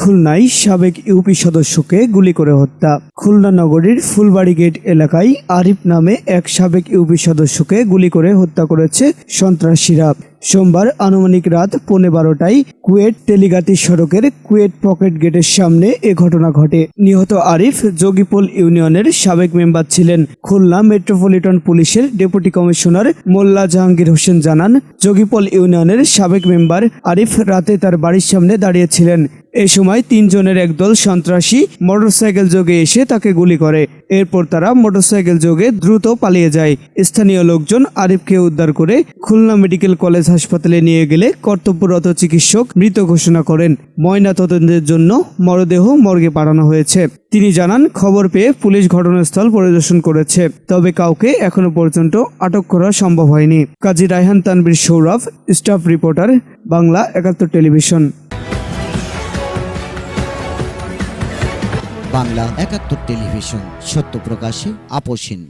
খুলনায় সাবেক ইউপি সদস্যকে গুলি করে হত্যা। খুলনা নগরীর ফুলবাড়ি গেট এলাকায় আরিফ নামে এক সাবেক ইউপি সদস্যকে গুলি করে হত্যা করেছে সন্ত্রাসীরা। সোমবার আনুমানিক রাত পৌনে বারোটায় কুয়েট তেলিগাতি সড়কের কুয়েট পকেট গেটের সামনে এ ঘটনা ঘটে। নিহত আরিফ যোগীপোল ইউনিয়নের সাবেক মেম্বার ছিলেন। খুলনা মেট্রোপলিটন পুলিশের ডেপুটি কমিশনার মোল্লা জাহাঙ্গীর হোসেন জানান, যোগীপোল ইউনিয়নের সাবেক মেম্বার আরিফ রাতে তার বাড়ির সামনে দাঁড়িয়েছিলেন। এ সময় তিনজনের একদল সন্ত্রাসী মোটরসাইকেল যোগে এসে তাকে গুলি করে। এরপর তারা মোটরসাইকেল যোগে দ্রুত পালিয়ে যায়। স্থানীয় লোকজন আরিফকে উদ্ধার করে খুলনা মেডিকেল কলেজ হাসপাতালে নিয়ে গেলে কর্তব্যরত চিকিৎসক মৃত ঘোষণা করেন। ময়না তদন্তের জন্য মরদেহ মর্গে পাঠানো হয়েছে। তিনি জানান, খবর পেয়ে পুলিশ ঘটনাস্থল পরিদর্শন করেছে। তবে কাউকে এখনও পর্যন্ত আটক করা সম্ভব হয়নি। Kazi Raihan Tanvir Saurav, staff reporter, Bangla Ekattor television. Bangla একাত্তর টেলিভিশন, সত্য প্রকাশে আপোষহীন